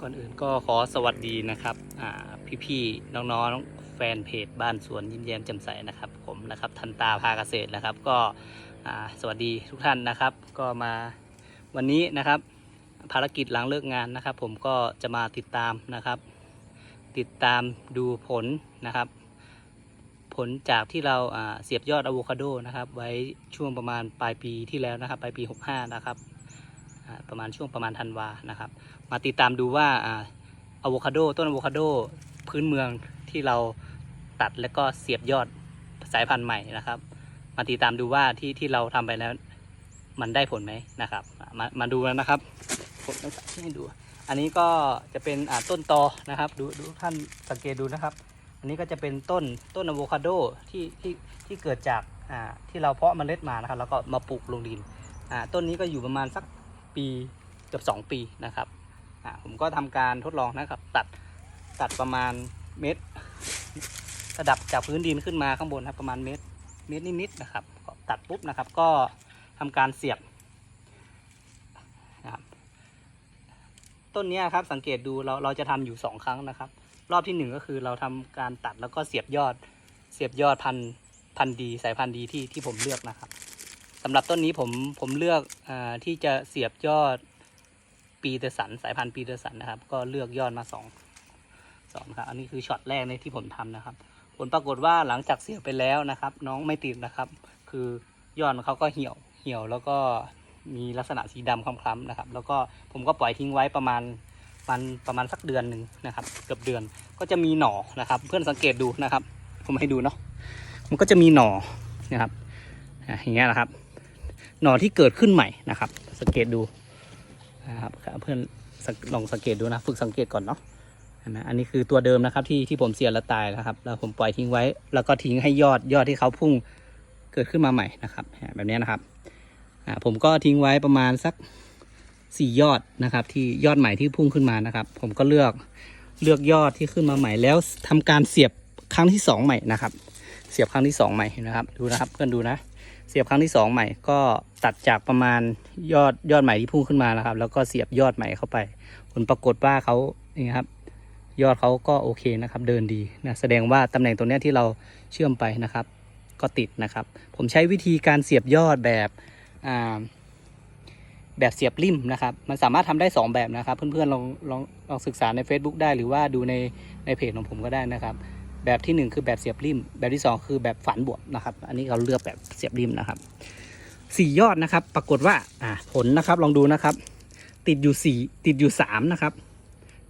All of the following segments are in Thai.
ก่อนอื่นก็ขอสวัสดีนะครับอ่พี่ๆน้องๆ แฟนเพจบ้านสวนยิ้มแย้มแจ่มใสนะครับ ผมนะครับทันตาพาเกษตรนะครับ ก็สวัสดีทุกท่านนะครับ ก็มาวันนี้นะครับ ภารกิจหลังเลิกงานนะครับ ผมก็จะมาติดตามนะครับ ติดตามดูผลนะครับ ผลจากที่เราเสียบยอดอะโวคาโดนะครับ ไว้ช่วงประมาณปลายปีที่แล้วนะครับ ปลายปี 65 นะครับ ประมาณช่วงประมาณธันวานะครับ มาติดตามดูว่าอะโวคาโดต้นอะโวคาโดพื้นเมืองที่เราตัดแล้วก็เสียบยอดสายพันธุ์ใหม่นะครับ มาติดตามดูว่าที่ที่เราทำไปแล้วมันได้ผลไหมนะครับ มามาดูแล้วนะครับผมต้องให้ดู อันนี้ก็จะเป็นต้นตอนะครับ ดูดูท่านสังเกตดูนะครับ อันนี้ก็จะเป็นต้นต้นอะโวคาโดที่ที่ที่เกิดจากอ่าที่เราเพาะเมล็ดมานะครับ แล้วก็มาปลูกลงดินต้นนี้ก็อยู่ประมาณสัก ปีเกือบ2 ปีนะครับผมก็ทำการทดลองนะครับ ตัดตัดประมาณเมตร ระดับจากพื้นดินขึ้นมาข้างบนครับประมาณเมตรเมตรนิดๆนะครับก็ตัดปุ๊บนะครับ ก็ทำการเสียบนะครับต้นนี้ครับสังเกตดูเราเราจะทำอยู่สองครั้งนะครับ รอบที่หนึ่งก็คือเราทำการตัดแล้วก็เสียบยอด เสียบยอดพันพันดีสายพันธุ์ดีที่ที่ผมเลือกนะครับ สำหรับต้นนี้ผมผมเลือกอที่จะเสียบยอดปีเตอร์สันสายพันธุ์ปีเตอร์สันนะครับ ก็เลือกยอดมาสองสองครับ อันนี้คือช็อตแรกในที่ผมทำนะครับ ผลปรากฏว่าหลังจากเสียบไปแล้วนะครับ น้องไม่ติดนะครับ คือยอดเขาก็เหี่ยวเหี่ยวแล้วก็มีลักษณะสีดำคล้ำๆนะครับ แล้วก็ผมก็ปล่อยทิ้งไว้ประมาณมันประมาณสักเดือนหนึ่งนะครับ เกือบเดือนก็จะมีหน่อนะครับ เพื่อนสังเกตดูนะครับ ผมให้ดูเนาะมันก็จะมีหน่อนะครับอย่างเงี้ยนะครับ หน่อที่เกิดขึ้นใหม่นะครับ สังเกตดูนะครับเพื่อนลองสังเกตดูนะฝึกสังเกตก่อนเนาะเห็นไหมอันนี้คือตัวเดิมนะครับที่ที่ผมเสียแล้วตายนะครับ แล้วผมปล่อยทิ้งไว้ แล้วก็ทิ้งให้ยอดยอดที่เขาพุ่งเกิดขึ้นมาใหม่นะครับ แบบนี้นะครับผมก็ทิ้งไว้ประมาณสักสี่ยอดนะครับ ที่ยอดใหม่ที่พุ่งขึ้นมานะครับ ผมก็เลือกเลือกยอดที่ขึ้นมาใหม่แล้วทำการเสียบครั้งที่สองใหม่นะครับ เสียบครั้งที่สองใหม่นะครับ ดูนะครับเพื่อนดูนะ เสียบครั้งที่สองใหม่ก็ตัดจากประมาณยอดยอดใหม่ที่พุ่งขึ้นมานะครับ แล้วก็เสียบยอดใหม่เข้าไป ผลปรากฏว่าเขานี่ครับ ยอดเขาก็โอเคนะครับ เดินดีนะแสดงว่าตำแหน่งตรงนี้ที่เราเชื่อมไปนะครับ ก็ติดนะครับ ผมใช้วิธีการเสียบยอดแบบแบบเสียบริมนะครับ มันสามารถทำได้ 2 แบบนะครับ เพื่อนๆลองลองลองศึกษาใน Facebook ได้หรือว่าดูในในเพจของผมก็ได้นะครับ แบบทีหนึ่1 คือแบบเสียบริม แบบที่ 2 คือแบบฝันบวกนะครับ อันนี้เราเลือกแบบเสียบริมนะครับสี่ยอดนะครับ ปรากฏว่าอ่าผลนะครับลองดูนะครับ ติดอยู่สี่ติดอยู่สามนะครับ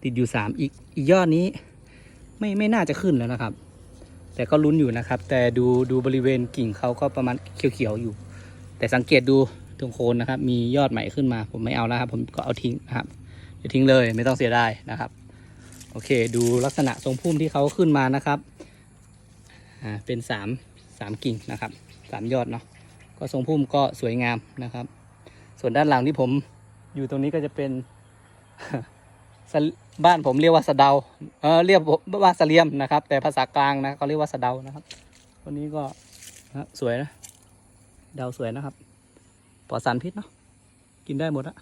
ติดอยู่สามอีกอีกยอดนี้ ไม่ไม่น่าจะขึ้นแล้วนะครับ แต่ก็ลุ้นอยู่นะครับ แต่ดูดูบริเวณกิ่งเขาก็ประมาณเขียวๆอยู่ แต่สังเกตดูตรงโคนนะครับ มียอดใหม่ขึ้นมา ผมไม่เอาแล้วครับ ผมก็เอาทิ้งนะครับเดี๋ยวทิ้งเลยไม่ต้องเสียดายนะครับ โอเค ดูลักษณะทรงพุ่มที่เขาขึ้นมานะครับ อ่า เป็นสามสามกิ่งนะครับสามยอดเนาะ ก็ทรงพุ่มก็สวยงามนะครับ ส่วนด้านหลังที่ผมอยู่ตรงนี้ก็จะเป็นบ้านผมเรียกว่าสะเดา เออเรียกว่าสะเลียมนะครับ แต่ภาษากลางนะเขาเรียกว่าสะเดานะครับวันนี้ก็นะสวยนะเดาสวยนะครับปลอดสารพิษเนาะกินได้หมดอะ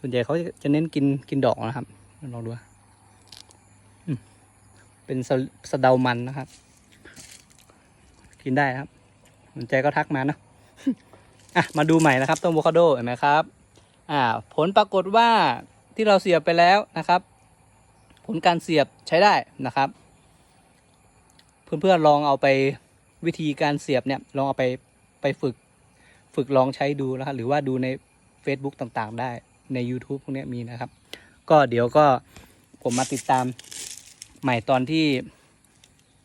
ส่วนใหญ่เขาจะเน้นกินกินดอกนะครับลองดู เป็นสะเดามันนะครับ กินได้ครับสนใจก็ทักมาเนาะอะมาดูใหม่นะครับต้นโวคาโดเห็นไหมครับ อ่า ผลปรากฏว่าที่เราเสียบไปแล้วนะครับ ผลการเสียบใช้ได้นะครับ เพื่อนๆลองเอาไปวิธีการเสียบเนี่ยลองเอาไปไปฝึกฝึกลองใช้ดูนะครับหรือว่าดูใน Facebook ต่างๆ ได้ใน YouTube พวกนี้มีนะครับ ก็เดี๋ยวก็ผมมาติดตาม ใหม่ตอนที่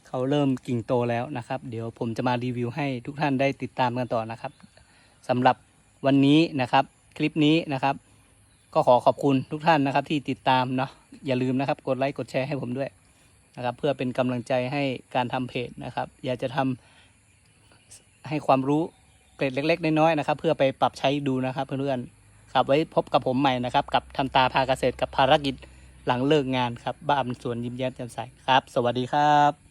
เขาเริ่มกิ่งโตแล้วนะครับ เดี๋ยวผมจะมารีวิวให้ทุกท่านได้ติดตามกันต่อนะครับสำหรับวันนี้นะครับ คลิปนี้นะครับ ก็ขอขอบคุณทุกท่านนะครับที่ติดตามเนาะอย่าลืมนะครับ กดไลค์กดแชร์ให้ผมด้วยนะครับ เพื่อเป็นกำลังใจให้การทำเพจนะครับ อยากจะทำให้ความรู้เกร็ดเล็ก ๆ น้อยๆนะครับ เพื่อไปปรับใช้ดูนะครับเพื่อนๆครับไว้พบกับผมใหม่นะครับ กับทันตาพาเกษตรกับภารกิจ หลังเลิกงานครับ บ้านสวนยิ้มแย้มแจ่มใสครับ สวัสดีครับ